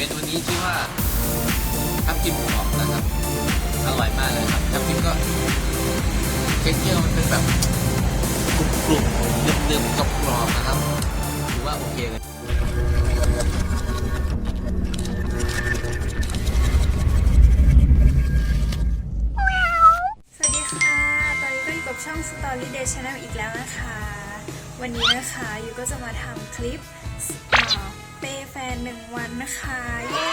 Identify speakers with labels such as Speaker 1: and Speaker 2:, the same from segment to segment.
Speaker 1: มนูนี้ชื่อว่าทับทิมกรอบนะครับ อร่อยมากเลยครับทับทิมก็เทคเจอร์มันเป็นแบบกรุบกรุบๆเดิมๆกรอบๆนะครับ
Speaker 2: หนึ่งวันนะคะ เย้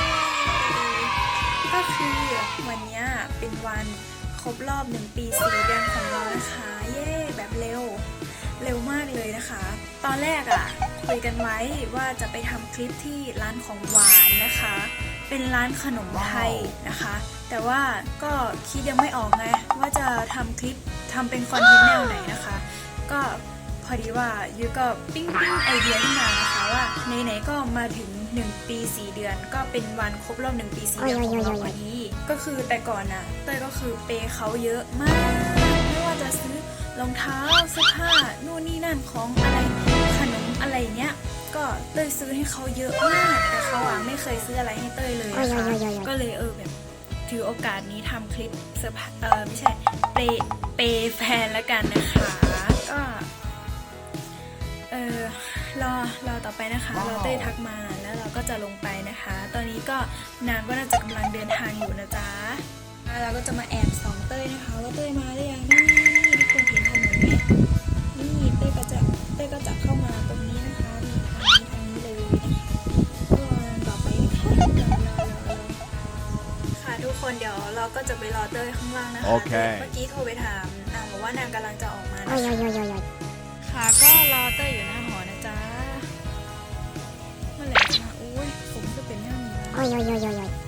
Speaker 2: ก็คือวันนี้เป็นวันครบรอบหนึ่งปีสี่เดือนของเรานะคะ เย้ แบบเร็ว เร็วมากเลยนะคะ ตอนแรกอะ่ะคุยกันไว้ว่าจะไปทำคลิปที่ร้านของหวานนะคะ เป็นร้านขนมไทยนะคะ แต่ว่าก็คิดยังไม่ออกไงว่าจะทำคลิปทำเป็นคอนเทนต์แนวไหนนะคะ ก็พอดีว่ายูก็ปิ้งปิ้งไอเดียขึ้นมานะคะว่าไหนๆก็มาถึง 1 ปี 4 เดือน ก็เป็นวันครบรอบ 1 ปี 4 เดือนของเราพอดีก็คือแต่ก่อนน่ะเต้ยก็คือเปย์เขาเยอะมากไม่ว่าจะซื้อรองเท้าเสื้อผ้านู่นนี่นั่นของอะไรขนมอะไรเงี้ยก็เต้ยซื้อให้เขาเยอะมาก แต่เขาอะไม่เคยซื้ออะไรให้เต้ยเลยนะคะก็เลยเออแบบถือโอกาสนี้ทำคลิปเซอร์ไพรส์เออไม่ใช่เปเปย์แฟนแล้วกันนะคะ ก็เออ รอรอต่อไปนะคะรอเต้ยทักมาแล้วเราก็จะลงไปนะคะ ตอนนี้ก็นางก็น่าจะกำลังเดินทางอยู่นะจ๊ะแล้วเราก็จะมาแอบสองเต้ยนะคะว่าเต้ยมาหรือยังนี่ทุกคนเห็นถนนไหมนี่เต้ยก็จะเต้ยก็จะเข้ามาตรงนี้นะคะนี่ทางนี้ทางนี้เลยนะคะก็ต่อไปนะคะรอรอรอรอค่ะทุกคนเดี๋ยวเราก็จะไปรอเต้ยข้างล่างนะคะ
Speaker 3: เค
Speaker 2: เมื่อกี้โทรไปถามนางบอกว่านางกำลังจะออกมานะคะค่ะก็รอเต้ยอยู่นะจ๊ะ เมื่อไหละนะโอ้ยผมจะเป็นหน้านี้
Speaker 3: Oi, oi, oi, oi, oi.
Speaker 2: ผม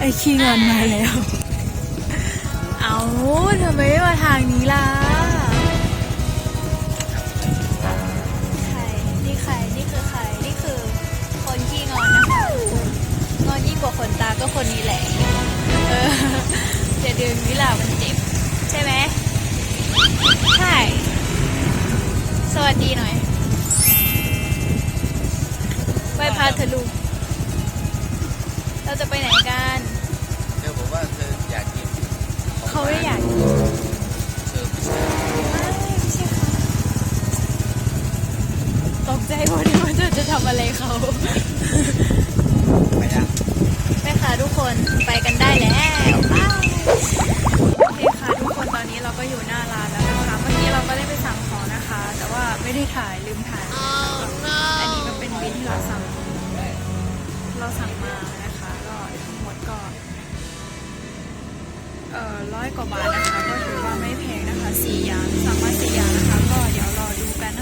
Speaker 2: ไอ้ขี้งอนมาแล้ว เอาทำไมไม่มาทางนี้ล่ะใครนี่ใคร นี่คือใคร นี่คือคนขี้งอนนะคะงอนยิ่งกว่าขนตาก็คนนี้แหละ เออจะดึงวิลามันเจ็บ ใช่ไหมใช่ สวัสดีหน่อยไหว้พระเธอะลุง เราจะไปไหนกัน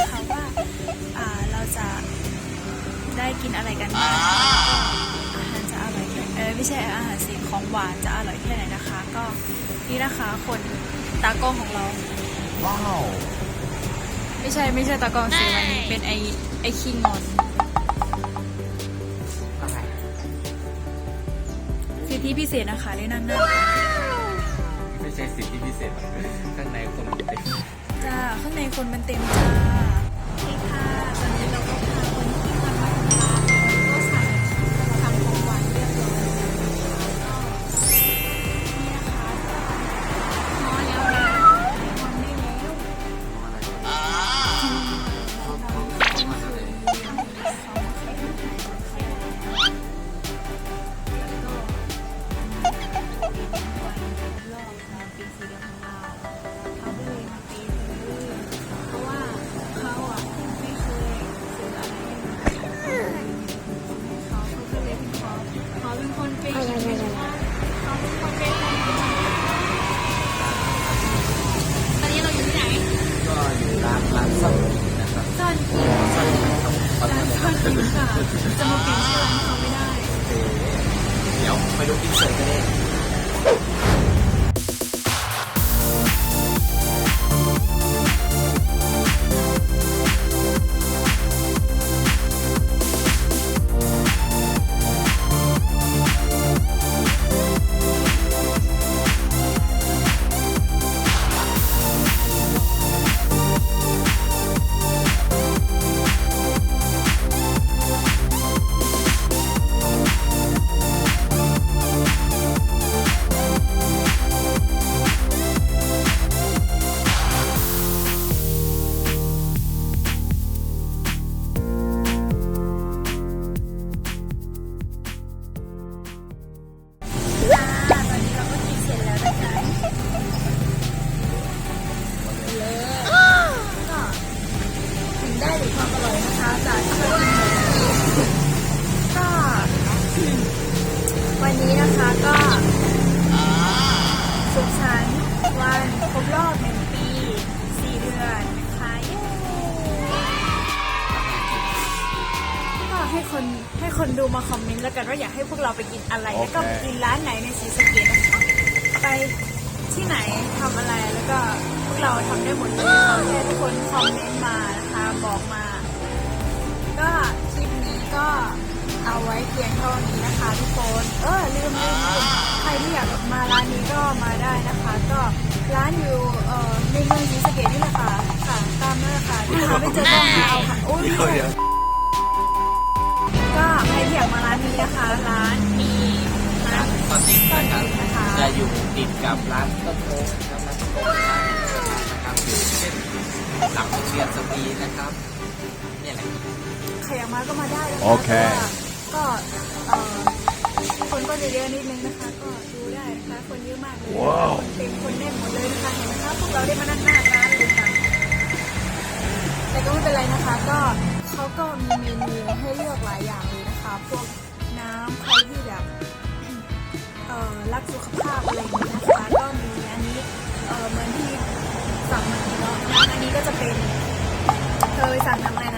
Speaker 2: นนะคะว่าอ่าเราจะได้กินอะไรกันบ้างนะคะแล้วก็อาหารจะอร่อยแค่เออไม่ใช่อาหารสิของหวานจะอร่อยแค่ไหนนะคะ ก็นี่นะคะคนตากล้องของเรา
Speaker 3: Wow.
Speaker 2: ไม่ใช่ไม่ใช่ตากล้องสิมันเป็นไอไอคิงงอนสิทธิพิเศษนะคะได้นั่งหน้า
Speaker 1: ไม่ใช่สิทธิพิเศษหรอกข้างในคนมันเต็ม
Speaker 2: จ้าข้างในคนมันเต็มจ้า รบรอบหนึ่งปีสี่เดือนค่ะเย้ก็ให้คนให้คนดูมาคอมเมนต์แล้วกันว่าอยากให้พวกเราไปกินอะไร แล้วก็ไปกินร้านไหนในศรีสะเกษนะคะ ไปที่ไหนทำอะไรแล้วก็พวกเราทำได้หมดเลยขอแค่ทุกคนคอมเมนต์มานะคะบอกมา ก็คลิปนี้ก็เอาไว้เพียงเท่านี้นะคะทุกคน เออลืมลืมลืมใครที่อยากมาร้านนี้ก็มาได้นะคะ ก็ ร้านอยู่เอ่อในเมืองศรีสะเกษนี่แหละค่ะค่ะตามนั่นแหละค่ะถ้าหาไม่เจอก็มาเอาค่ะโอ้ย
Speaker 1: เดี๋ยวเดี๋ยว
Speaker 2: ก็ใครที่อยากมาร้านนี้นะคะร้านมีร้าน
Speaker 1: ตอนนี้นะครับ
Speaker 2: นะคะ
Speaker 1: จะอยู่ติดกับร้านต้นโพนะครับร้านต้นโพนะครับอยู่เช่นหลังโรงเรียนสมีนะครับเนี่ยแหละ
Speaker 2: ใครอยากมาก็มาได้นะคะ
Speaker 3: โอเค
Speaker 2: ก็เอ่อคนก็ จะเยอะนิดนึงนะคะ ก็ดูได้นะคะ คนเยอะมากเลยคนเต็มคนแน่นหมดเลยนะคะเห็นไหมคะพวกเราได้มานั่งหน้าร้านเลยค่ะแต่ก็ไม่เป็นไรนะคะ ก็เขาก็มีเมนูให้เลือกหลายอย่างเลยนะคะ พวกน้ำใครที่แบบเอ่อรักสุขภาพอะไรอย่างนี้นะคะ ก็มีอันนี้เอ่อเหมือนที่สั่งมาเนาะน้ำอันนี้ก็จะเป็นเคยสั่งน้ำอะไรน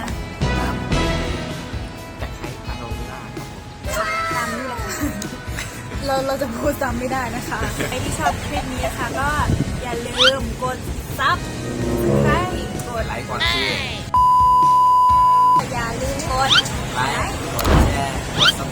Speaker 2: ะ
Speaker 1: จะ
Speaker 2: เราจะพูดซ้ำไม่ได้นะคะ ใครที่ชอบคลิปนี้นะคะก็อย่าลืมกดซับใครกด
Speaker 1: ไลค์กดแชร์อย่า
Speaker 2: ลืมกดไลค์
Speaker 1: กดแชร์กดซับ